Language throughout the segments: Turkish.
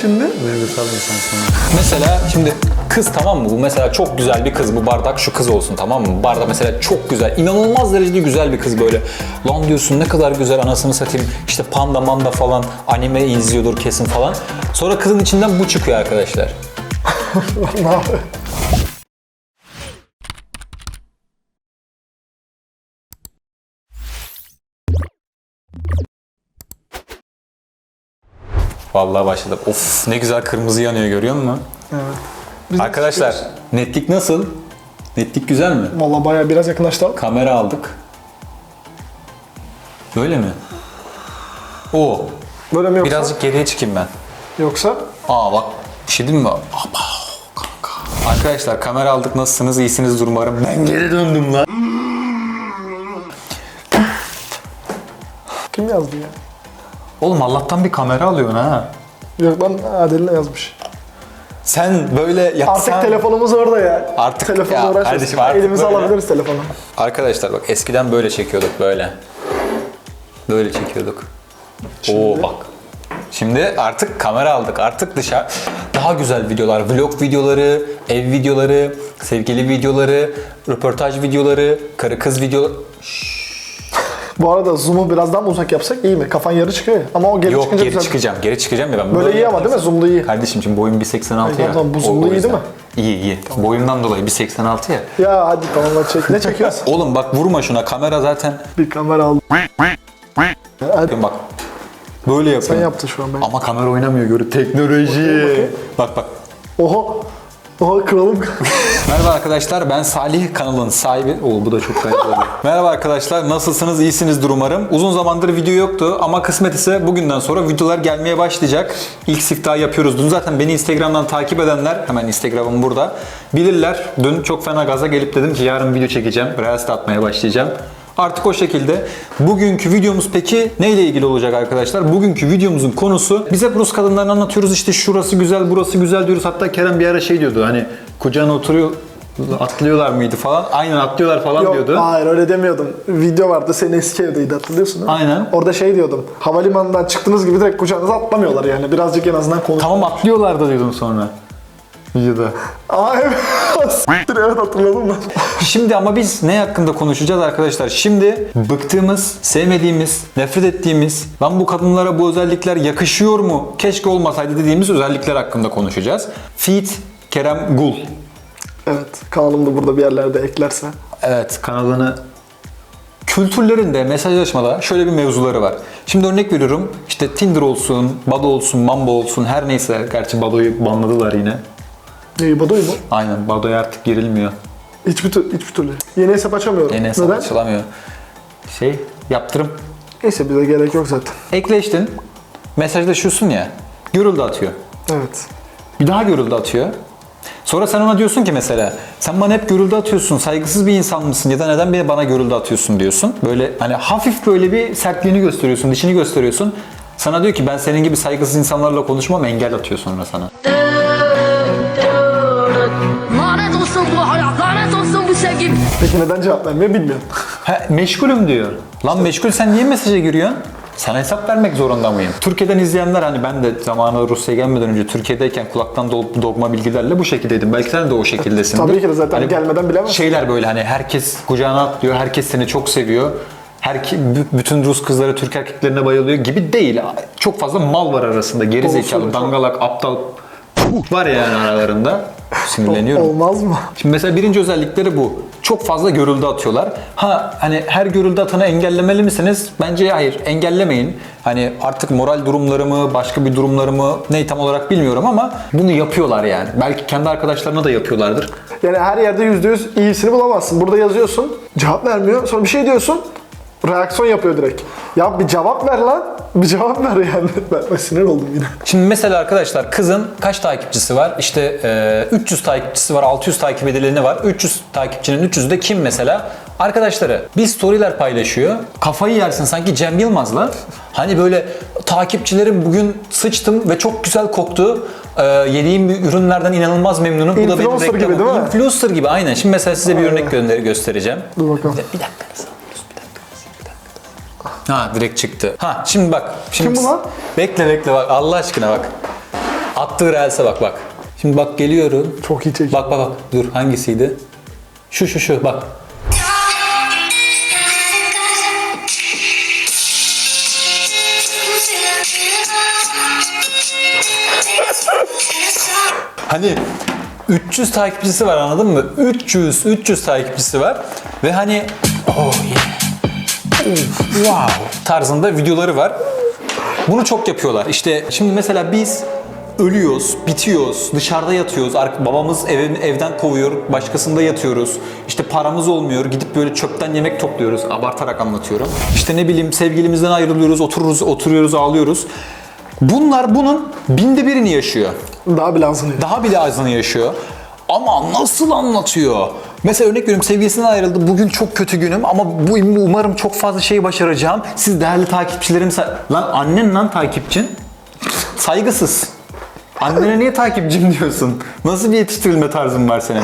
şimdi? Duygusal insan Mesela şimdi kız tamam mı? Bu mesela çok güzel bir kız. Bu bardak şu kız olsun tamam mı? Bardak mesela çok güzel. inanılmaz derecede güzel bir kız böyle. Lan diyorsun ne kadar güzel anasını satayım. İşte panda manda falan anime izliyordur kesin falan. Sonra kızın içinden bu çıkıyor arkadaşlar. Vallahi başladı. Of ne güzel kırmızı yanıyor görüyor musun? Evet. Biz Arkadaşlar çıkıyoruz. netlik nasıl? Netlik güzel mi? Valla bayağı biraz yakınlaştı. Kamera aldık. Böyle mi? Oo. Böyle mi yoksa? Birazcık geriye çıkayım ben. Yoksa? Aa bak bir şey diyeyim mi? Aba, kanka. Arkadaşlar kamera aldık nasılsınız? İyisinizdir umarım. Ben geri döndüm lan. Kim yazdı ya? Oğlum Allah'tan bir kamera alıyorsun ha. Yok lan Adil'le yazmış. Sen böyle yapsan... Artık telefonumuz orada ya. Artık- Telefonla ya uğraşmasın. kardeşim artık Elimize böyle. alabiliriz telefonu. Arkadaşlar bak eskiden böyle çekiyorduk böyle. Böyle çekiyorduk. Oo bak. Şimdi artık kamera aldık. Artık dışarı daha güzel videolar, vlog videoları, ev videoları, sevgili videoları, röportaj videoları, karı kız videoları. Bu arada zoom'u biraz daha mı uzak yapsak iyi mi? Kafan yarı çıkıyor ya. Ama o geri Yok çıkınca geri güzel. çıkacağım. Geri çıkacağım ya ben. Böyle iyi ama değil mi? Zoom'da iyi. Kardeşim şimdi boyum 1.86 ya. Tamam, bu zoom'da iyi değil mi? İyi iyi. Boyumdan dolayı 1.86 ya. Ya hadi tamam çek. Ne çekiyorsun? Oğlum bak vurma şuna. Kamera zaten bir kamera aldım. Hadi. bak. Böyle yapıyor. Sen yaptın şu an ben. Ama kamera oynamıyor görü teknoloji. Bak bak. Oha. Oha kralım. Merhaba arkadaşlar ben Salih kanalın sahibi. Oo bu da çok kayıtlı. Merhaba arkadaşlar nasılsınız? İyisinizdir umarım. Uzun zamandır video yoktu ama kısmet ise bugünden sonra videolar gelmeye başlayacak. İlk siftah yapıyoruz. Dün zaten beni Instagram'dan takip edenler hemen Instagram'ım burada. Bilirler. Dün çok fena gaza gelip dedim ki yarın video çekeceğim. Reels atmaya başlayacağım. Artık o şekilde. Bugünkü videomuz peki neyle ilgili olacak arkadaşlar? Bugünkü videomuzun konusu biz hep Rus kadınlarını anlatıyoruz işte şurası güzel burası güzel diyoruz. Hatta Kerem bir ara şey diyordu hani kucağına oturuyor atlıyorlar mıydı falan. Aynen atlıyorlar falan Yok diyordu. hayır öyle demiyordum. Video vardı senin eski evdeydi hatırlıyorsun değil mi? Aynen. Orada şey diyordum. Havalimanından çıktığınız gibi direkt kucağınıza atlamıyorlar yani. Birazcık en azından konuş. Tamam atlıyorlar da diyordum sonra. Videoda. Aa evet. Siktir, evet hatırladım ben. Şimdi ama biz ne hakkında konuşacağız arkadaşlar? Şimdi bıktığımız, sevmediğimiz, nefret ettiğimiz, lan bu kadınlara bu özellikler yakışıyor mu? Keşke olmasaydı dediğimiz özellikler hakkında konuşacağız. Feat Kerem Gul. Evet kanalım da burada bir yerlerde eklerse. Evet kanalını kültürlerinde, mesajlaşmada şöyle bir mevzuları var. Şimdi örnek veriyorum işte Tinder olsun, Bado olsun, Mambo olsun her neyse. Gerçi Bado'yu banladılar yine. İyi Bado'yu mu? Aynen Bado'ya artık girilmiyor. Hiçbir, tür- hiçbir türlü. Yeni hesap açamıyorum. Yine hesap Neden? açılamıyor. Şey yaptırım. Neyse bize gerek yok zaten. Ekleştin. Mesajlaşıyorsun ya. Görüldü atıyor. Evet. Bir daha görüldü atıyor. Sonra sen ona diyorsun ki mesela sen bana hep görüldü atıyorsun, saygısız bir insan mısın ya da neden beni bana görüldü atıyorsun diyorsun. Böyle hani hafif böyle bir sertliğini gösteriyorsun, dişini gösteriyorsun. Sana diyor ki ben senin gibi saygısız insanlarla konuşmam engel atıyor sonra sana. Olsun bu hayat, lanet olsun bu sevgi. Peki neden cevap vermiyor bilmiyorum. Ha, meşgulüm diyor. Lan meşgul sen niye mesaja giriyorsun? Sana hesap vermek zorunda mıyım? Türkiye'den izleyenler hani ben de zamanında Rusya'ya gelmeden önce Türkiye'deyken kulaktan dolup dogma bilgilerle bu şekildeydim. Belki sen de o şekildesindir. Tabii ki de zaten Hani gelmeden bilemezsin. Şeyler böyle hani herkes kucağına atlıyor, herkes seni çok seviyor. Her bütün Rus kızları Türk erkeklerine bayılıyor gibi değil. Çok fazla mal var arasında. Geri zekalı, dangalak, aptal var yani aralarında. Sinirleniyorum. Olmaz mı? Şimdi mesela birinci özellikleri bu. Çok fazla görüldü atıyorlar. Ha hani her görüldü atanı engellemeli misiniz? Bence hayır engellemeyin. Hani artık moral durumlarımı, başka bir durumlarımı ne tam olarak bilmiyorum ama bunu yapıyorlar yani. Belki kendi arkadaşlarına da yapıyorlardır. Yani her yerde yüzde yüz iyisini bulamazsın. Burada yazıyorsun, cevap vermiyor. Sonra bir şey diyorsun, reaksiyon yapıyor direkt. Ya bir cevap ver lan. Bir cevap ver yani. Ben, ben sinir oldum yine. Şimdi mesela arkadaşlar kızın kaç takipçisi var? İşte e, 300 takipçisi var, 600 takip edileni var. 300 takipçinin 300'ü de kim mesela? Arkadaşları bir storyler paylaşıyor. Kafayı yersin sanki Cem Yılmaz'la. Hani böyle takipçilerim bugün sıçtım ve çok güzel koktu. E, yediğim ürünlerden inanılmaz memnunum. Bu da benim Influencer gibi reklamım. değil mi? Influencer gibi aynen. Şimdi mesela size bir örnek gönder göstereceğim. Dur bakalım. Bir dakika. Ha direkt çıktı. Ha şimdi bak. Şimdi Kim bu lan? Bekle bekle bak Allah aşkına bak. Attığı reels'e bak bak. Şimdi bak geliyorum. Çok iyi çekiyor. Bak bak bak. Dur hangisiydi? Şu şu şu bak. Hani 300 takipçisi var anladın mı? 300 300 takipçisi var ve hani oh yeah. Wow tarzında videoları var. Bunu çok yapıyorlar. İşte şimdi mesela biz ölüyoruz, bitiyoruz, dışarıda yatıyoruz. Babamız ev, evden kovuyor, başkasında yatıyoruz. İşte paramız olmuyor, gidip böyle çöpten yemek topluyoruz. Abartarak anlatıyorum. İşte ne bileyim sevgilimizden ayrılıyoruz, otururuz, oturuyoruz, ağlıyoruz. Bunlar bunun binde birini yaşıyor. Daha bile azınıyor. Daha bile azını yaşıyor. Ama nasıl anlatıyor? Mesela örnek veriyorum sevgilisinden ayrıldı. Bugün çok kötü günüm ama bu umarım çok fazla şey başaracağım. Siz değerli takipçilerim... Lan annen lan takipçin. Saygısız. Annene niye takipçim diyorsun? Nasıl bir yetiştirilme tarzın var senin?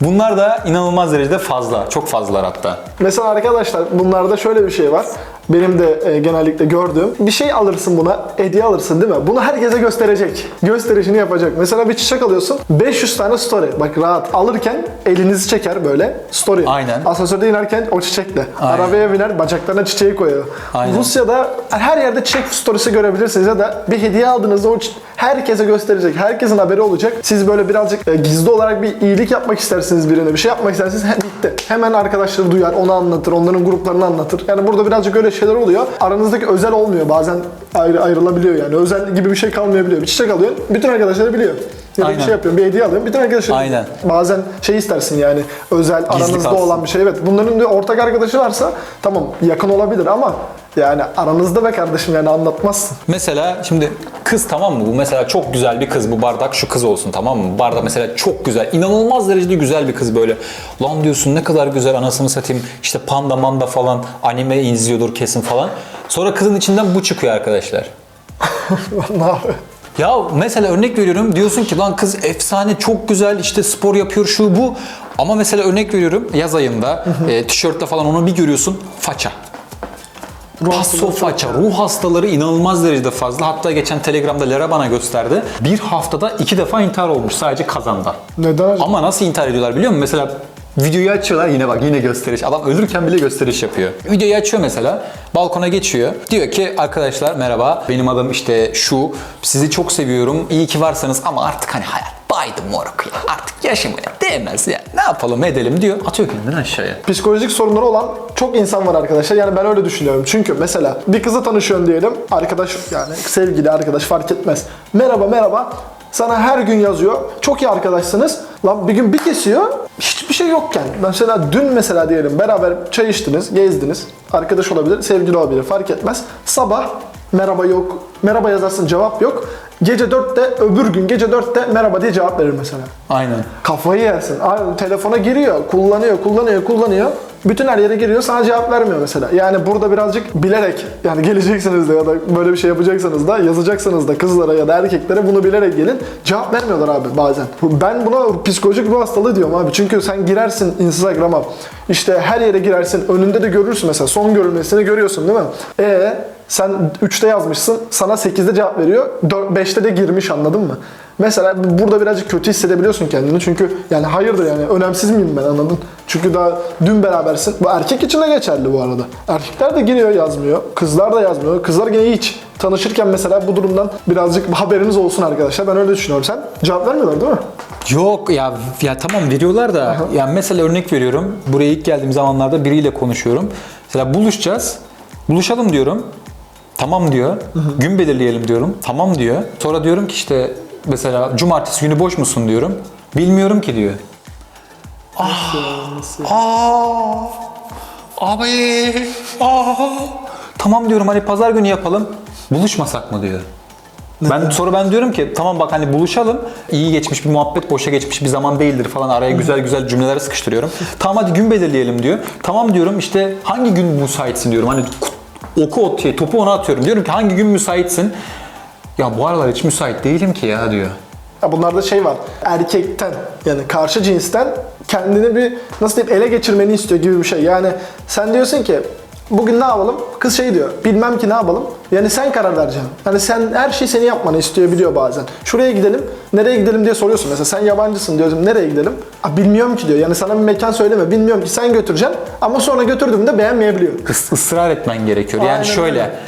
Bunlar da inanılmaz derecede fazla. Çok fazlalar hatta. Mesela arkadaşlar bunlarda şöyle bir şey var. Benim de e, genellikle gördüğüm. Bir şey alırsın buna, hediye alırsın değil mi? Bunu herkese gösterecek. Gösterişini yapacak. Mesela bir çiçek alıyorsun, 500 tane story. Bak rahat. Alırken elinizi çeker böyle, story. Aynen. Asansörde inerken o çiçekle. Aynen. Arabaya biner, bacaklarına çiçeği koyuyor. Aynen. Rusya'da her yerde çiçek storiesi görebilirsiniz ya da bir hediye aldığınızda o çi- herkese gösterecek. Herkesin haberi olacak. Siz böyle birazcık e, gizli olarak bir iyilik yapmak istersiniz birine, bir şey yapmak isterseniz he, bitti. Hemen arkadaşları duyar, onu anlatır, onların gruplarını anlatır. Yani burada birazcık öyle şeyler oluyor. Aranızdaki özel olmuyor. Bazen ayrı, ayrılabiliyor yani. Özel gibi bir şey kalmayabiliyor. Bir çiçek alıyorsun, bütün arkadaşları biliyor. Ya da bir Aynen. şey yapıyorsun, bir hediye alıyorsun, bütün arkadaşları Aynen. Bazen şey istersin yani özel aranızda kalsın. olan bir şey. Evet bunların bir ortak arkadaşı varsa tamam yakın olabilir ama yani aranızda be kardeşim yani anlatmazsın. Mesela şimdi kız tamam mı? Bu mesela çok güzel bir kız. Bu bardak şu kız olsun tamam mı? Bardak mesela çok güzel. inanılmaz derecede güzel bir kız böyle. Lan diyorsun ne kadar güzel anasını satayım. İşte panda manda falan anime izliyordur kesin falan. Sonra kızın içinden bu çıkıyor arkadaşlar. ne yapıyor? Ya mesela örnek veriyorum diyorsun ki lan kız efsane çok güzel işte spor yapıyor şu bu. Ama mesela örnek veriyorum yaz ayında e, tişörtle falan onu bir görüyorsun faça. Paso faça. Ruh hastaları inanılmaz derecede fazla. Hatta geçen Telegram'da Lera bana gösterdi. Bir haftada iki defa intihar olmuş sadece kazanda. Neden acaba? Ama nasıl intihar ediyorlar biliyor musun? Mesela videoyu açıyorlar yine bak yine gösteriş. Adam ölürken bile gösteriş yapıyor. Videoyu açıyor mesela. Balkona geçiyor. Diyor ki arkadaşlar merhaba. Benim adım işte şu. Sizi çok seviyorum. İyi ki varsınız ama artık hani hayat baydı moruk ya. Artık yaşamaya değmez ya. Ne yapalım edelim diyor. Atıyor kendini aşağıya. Psikolojik sorunları olan çok insan var arkadaşlar. Yani ben öyle düşünüyorum. Çünkü mesela bir kızla tanışıyorsun diyelim. Arkadaş yani sevgili arkadaş fark etmez. Merhaba merhaba. Sana her gün yazıyor. Çok iyi arkadaşsınız. Lan bir gün bir kesiyor. Hiçbir şey yokken. Mesela dün mesela diyelim beraber çay içtiniz, gezdiniz. Arkadaş olabilir, sevgili olabilir fark etmez. Sabah merhaba yok. Merhaba yazarsın cevap yok. Gece 4'te öbür gün gece 4'te merhaba diye cevap verir mesela. Aynen. Kafayı yersin. Abi, telefona giriyor, kullanıyor, kullanıyor, kullanıyor. Bütün her yere giriyor, sana cevap vermiyor mesela. Yani burada birazcık bilerek, yani geleceksiniz de ya da böyle bir şey yapacaksanız da, yazacaksanız da kızlara ya da erkeklere bunu bilerek gelin. Cevap vermiyorlar abi bazen. Ben buna psikolojik ruh hastalığı diyorum abi. Çünkü sen girersin Instagram'a, işte her yere girersin, önünde de görürsün mesela. Son görülmesini görüyorsun değil mi? E sen 3'te yazmışsın, sana 8'de cevap veriyor, 5'te de girmiş anladın mı? Mesela burada birazcık kötü hissedebiliyorsun kendini çünkü yani hayırdır yani önemsiz miyim ben anladın? Çünkü daha dün berabersin. Bu erkek için de geçerli bu arada. Erkekler de giriyor yazmıyor. Kızlar da yazmıyor. Kızlar gene hiç. Tanışırken mesela bu durumdan birazcık haberiniz olsun arkadaşlar. Ben öyle düşünüyorum. Sen cevap vermiyorlar değil mi? Yok ya ya tamam veriyorlar da ya mesela örnek veriyorum. Buraya ilk geldiğim zamanlarda biriyle konuşuyorum. Mesela buluşacağız. Buluşalım diyorum. Tamam diyor. Gün belirleyelim diyorum. Tamam diyor. Sonra diyorum ki işte mesela cumartesi günü boş musun diyorum. Bilmiyorum ki diyor. Ah. Aa. Abi. Aa. Tamam diyorum hani pazar günü yapalım. Buluşmasak mı diyor. Ben sonra ben diyorum ki tamam bak hani buluşalım. İyi geçmiş bir muhabbet, boşa geçmiş bir zaman değildir falan. Araya güzel güzel cümleler sıkıştırıyorum. Tamam hadi gün belirleyelim diyor. Tamam diyorum işte hangi gün müsaitsin diyorum. Hani oku o şey, topu ona atıyorum. Diyorum ki hangi gün müsaitsin? Ya bu aralar hiç müsait değilim ki ya diyor. Ya bunlarda şey var. Erkekten yani karşı cinsten kendini bir nasıl diyeyim ele geçirmeni istiyor gibi bir şey. Yani sen diyorsun ki Bugün ne yapalım? Kız şey diyor. Bilmem ki ne yapalım. Yani sen karar vereceksin. Hani sen her şeyi seni yapmanı istiyor biliyor bazen. Şuraya gidelim. Nereye gidelim diye soruyorsun. Mesela sen yabancısın diyorsun. Nereye gidelim? Aa, bilmiyorum ki diyor. Yani sana bir mekan söyleme. Bilmiyorum ki sen götüreceksin. Ama sonra götürdüğümde beğenmeyebiliyor. Is- ısrar etmen gerekiyor. Yani Aynen şöyle öyle.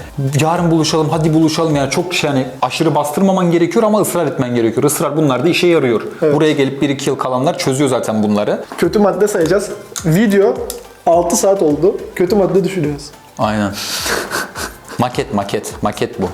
yarın buluşalım hadi buluşalım yani çok şey yani aşırı bastırmaman gerekiyor ama ısrar etmen gerekiyor. Israr bunlar da işe yarıyor. Buraya gelip 1-2 yıl kalanlar çözüyor zaten bunları. Kötü madde sayacağız. Video 6 saat oldu. Kötü madde düşünüyoruz. Aynen. maket maket maket bu.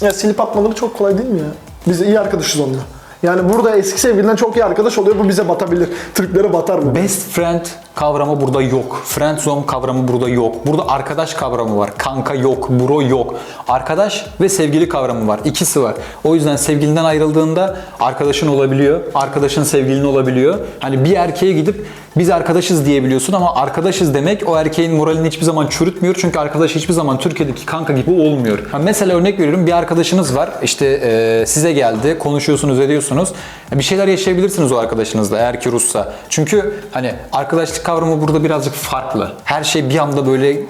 Ya silip atmaları çok kolay değil mi ya? Biz iyi arkadaşız onunla. Yani burada eski sevgilinden çok iyi arkadaş oluyor. Bu bize batabilir. Türklere batar bu. Best friend kavramı burada yok. Friend zone kavramı burada yok. Burada arkadaş kavramı var. Kanka yok, bro yok. Arkadaş ve sevgili kavramı var. İkisi var. O yüzden sevgilinden ayrıldığında arkadaşın olabiliyor. Arkadaşın sevgilin olabiliyor. Hani bir erkeğe gidip biz arkadaşız diyebiliyorsun ama arkadaşız demek o erkeğin moralini hiçbir zaman çürütmüyor. Çünkü arkadaş hiçbir zaman Türkiye'deki kanka gibi olmuyor. Ha mesela örnek veriyorum bir arkadaşınız var. İşte e, size geldi. Konuşuyorsunuz, ediyorsunuz. Bir şeyler yaşayabilirsiniz o arkadaşınızla eğer ki Rus'sa. Çünkü hani arkadaşlık kavramı burada birazcık farklı. Her şey bir anda böyle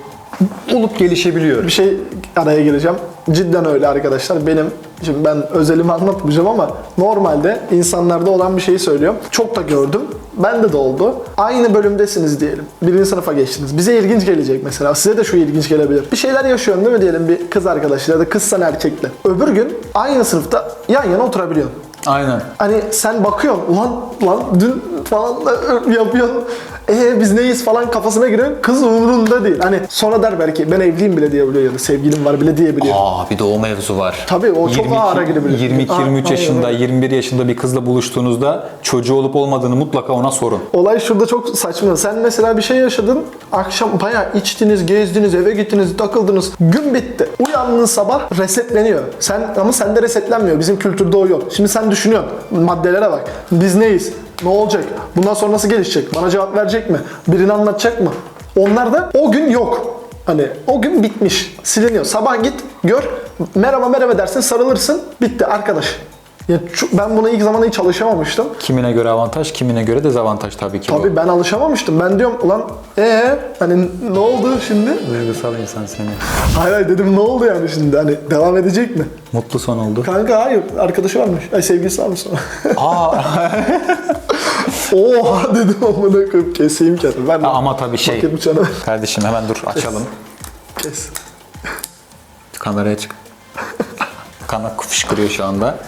olup gelişebiliyor. Bir şey araya gireceğim. Cidden öyle arkadaşlar. Benim, şimdi ben özelimi anlatmayacağım ama normalde insanlarda olan bir şeyi söylüyorum. Çok da gördüm. Bende de oldu. Aynı bölümdesiniz diyelim. Birinci sınıfa geçtiniz. Bize ilginç gelecek mesela. Size de şu ilginç gelebilir. Bir şeyler yaşıyorsun değil mi diyelim bir kız arkadaşıyla ya da kızsan erkekle. Öbür gün aynı sınıfta yan yana oturabiliyorsun. Aynen. Hani sen bakıyorsun ulan lan dün falan yapıyorsun. Ee biz neyiz falan kafasına giriyor. Kız umurunda değil. Hani sonra der belki ben evliyim bile diyebiliyor ya da sevgilim var bile diyebiliyor. Aa bir de o mevzu var. Tabii, o çok ağıra girebilir. 22 Aa, 23 aynen yaşında, öyle. 21 yaşında bir kızla buluştuğunuzda çocuğu olup olmadığını mutlaka ona sorun. Olay şurada çok saçma. Sen mesela bir şey yaşadın. Akşam bayağı içtiniz, gezdiniz, eve gittiniz, takıldınız. Gün bitti. Uyandın sabah resetleniyor. Sen ama sende resetlenmiyor. Bizim kültürde o yok. Şimdi sen düşünüyorsun. Maddelere bak. Biz neyiz? Ne olacak? Bundan sonra nasıl gelişecek? Bana cevap verecek mi? Birini anlatacak mı? Onlar da o gün yok. Hani o gün bitmiş. Siliniyor. Sabah git, gör. Merhaba merhaba dersin, sarılırsın. Bitti arkadaş. Ya ben buna ilk zaman hiç alışamamıştım. Kimine göre avantaj, kimine göre dezavantaj tabii ki Tabii ben alışamamıştım. Ben diyorum ulan ee hani ne oldu şimdi? bu. Duygusal insan seni. Hayır hayır dedim ne oldu yani şimdi hani devam edecek mi? Mutlu son oldu. Kanka hayır arkadaşı varmış. Ay sevgilisi varmış sonra. Aa Oha dedim amına koyup keseyim kendimi. Ben ama tabii şey. Kardeşim hemen dur açalım. kes. Kameraya çık. Kana fışkırıyor şu anda.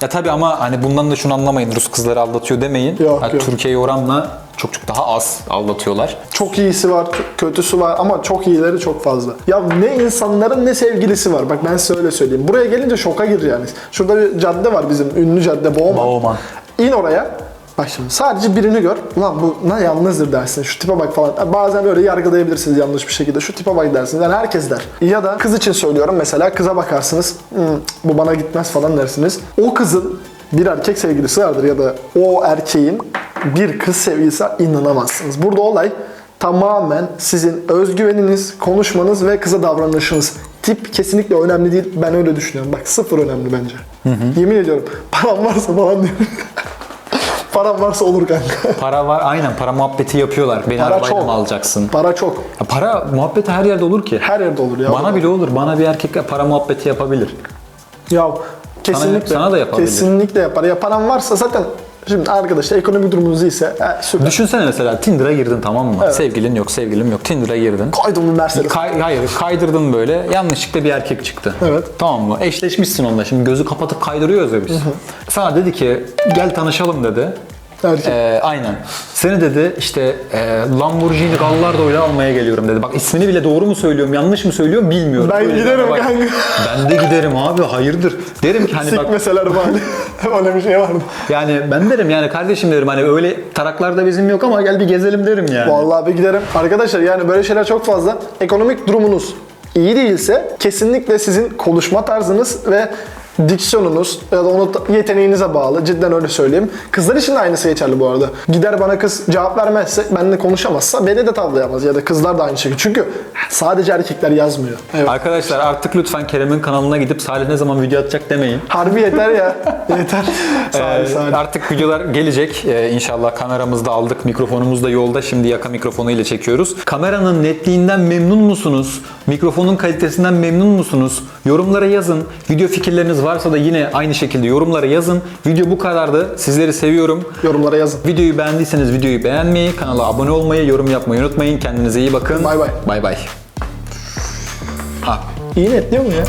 Ya tabii ama hani bundan da şunu anlamayın. Rus kızları aldatıyor demeyin. Yok, Yani yok. Türkiye'ye oranla çok çok daha az aldatıyorlar. Çok iyisi var, kötüsü var ama çok iyileri çok fazla. Ya ne insanların ne sevgilisi var. Bak ben size öyle söyleyeyim. Buraya gelince şoka gir yani. Şurada bir cadde var bizim ünlü cadde Boğman. Boğman. İn oraya. Bak şimdi sadece birini gör. Ulan bu ne yalnızdır dersin. Şu tipe bak falan. Bazen böyle yargılayabilirsiniz yanlış bir şekilde. Şu tipe bak dersiniz. Yani herkes der. Ya da kız için söylüyorum mesela kıza bakarsınız. "Hmm, bu bana gitmez falan dersiniz. O kızın bir erkek sevgilisi vardır ya da o erkeğin bir kız sevgilisi inanamazsınız. Burada olay tamamen sizin özgüveniniz, konuşmanız ve kıza davranışınız. Tip kesinlikle önemli değil. Ben öyle düşünüyorum. Bak sıfır önemli bence. Yemin ediyorum. Param varsa falan diyorum. Param varsa olur kanka. Para var aynen para muhabbeti yapıyorlar. Beni Para arabayla çok. mı alacaksın? Para çok. Ya para muhabbeti her yerde olur ki. Her yerde olur ya. Bana bile olur. Bana bir erkek para muhabbeti yapabilir. Ya kesinlikle. sana da yapabilir. Kesinlikle yapar. Ya param varsa zaten şimdi arkadaşlar ekonomik durumunuz iyiyse he, süper. Düşünsene mesela Tinder'a girdin tamam mı? Evet. Sevgilin yok, sevgilim yok. Tinder'a girdin. Koydum bu Mercedes. Kay- hayır kaydırdın böyle yanlışlıkla bir erkek çıktı. Evet. Tamam mı? Eşleşmişsin onunla. Şimdi gözü kapatıp kaydırıyoruz ya biz. Sana dedi ki gel tanışalım dedi. Erkek. Ee, aynen. Seni dedi işte e, Lamborghini Gallardo ile almaya geliyorum dedi. Bak ismini bile doğru mu söylüyorum, yanlış mı söylüyorum bilmiyorum. Ben Öyle giderim bak, kanka. Ben de giderim abi hayırdır. Derim ki hani bak Sikmeseler bari. Öyle bir şey vardı. yani ben derim yani kardeşim derim hani öyle taraklarda bizim yok ama gel bir gezelim derim yani. Vallahi bir giderim. Arkadaşlar yani böyle şeyler çok fazla. Ekonomik durumunuz iyi değilse kesinlikle sizin konuşma tarzınız ve diksiyonunuz ya da onu yeteneğinize bağlı. Cidden öyle söyleyeyim. Kızlar için de aynısı geçerli bu arada. Gider bana kız cevap vermezse, benimle konuşamazsa beni de tavlayamaz ya da kızlar da aynı şekilde. Çünkü sadece erkekler yazmıyor. Evet. Arkadaşlar artık lütfen Kerem'in kanalına gidip Salih ne zaman video atacak demeyin. Harbi yeter ya. yeter. Ol, Ee, artık videolar gelecek. Ee, inşallah kameramızı da aldık. Mikrofonumuz da yolda. Şimdi yaka mikrofonu ile çekiyoruz. Kameranın netliğinden memnun musunuz? Mikrofonun kalitesinden memnun musunuz? Yorumlara yazın. Video fikirleriniz varsa da yine aynı şekilde yorumlara yazın. Video bu kadardı. Sizleri seviyorum. Yorumlara yazın. Videoyu beğendiyseniz videoyu beğenmeyi, kanala abone olmayı, yorum yapmayı unutmayın. Kendinize iyi bakın. Bay bay. Bay bay. Ha, İyi netliyor mu ya?